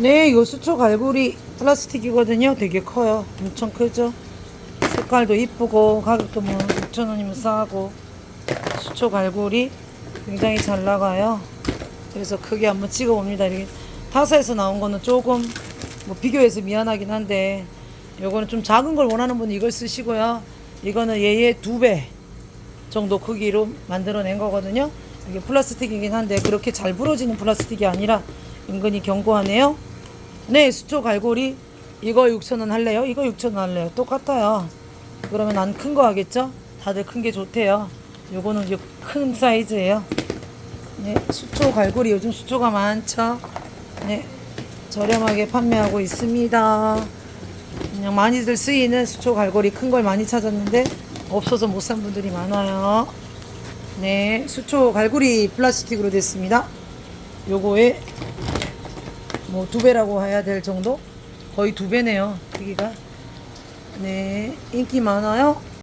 네, 이거 수초 갈고리 플라스틱이거든요. 되게 커요. 엄청 크죠? 색깔도 이쁘고 가격도 뭐 6,000원이면 싸고 수초 갈고리 굉장히 잘 나가요. 그래서 크게 한번 찍어봅니다. 이렇게 타사에서 나온 거는 조금 뭐 비교해서 미안하긴 한데 요거는 좀 작은 걸 원하는 분은 이걸 쓰시고요. 이거는 얘의 두 배 정도 크기로 만들어낸 거거든요. 이게 플라스틱이긴 한데 그렇게 잘 부러지는 플라스틱이 아니라 은근히 견고하네요. 네, 수초 갈고리 이거 6,000원 할래요? 이거 6,000원 할래요? 똑같아요. 그러면 난큰거 하겠죠? 다들 큰 게 좋대요. 요거는 큰 사이즈예요. 네, 수초 갈고리 요즘 수초가 많죠. 네, 저렴하게 판매하고 있습니다. 그냥 많이들 쓰이는 수초 갈고리 큰 걸 많이 찾았는데 없어서 못 산 분들이 많아요. 네, 수초 갈고리 플라스틱으로 됐습니다. 요거에 뭐 두 배라고 해야 될 정도? 거의 두 배네요. 크기가. 네, 인기 많아요.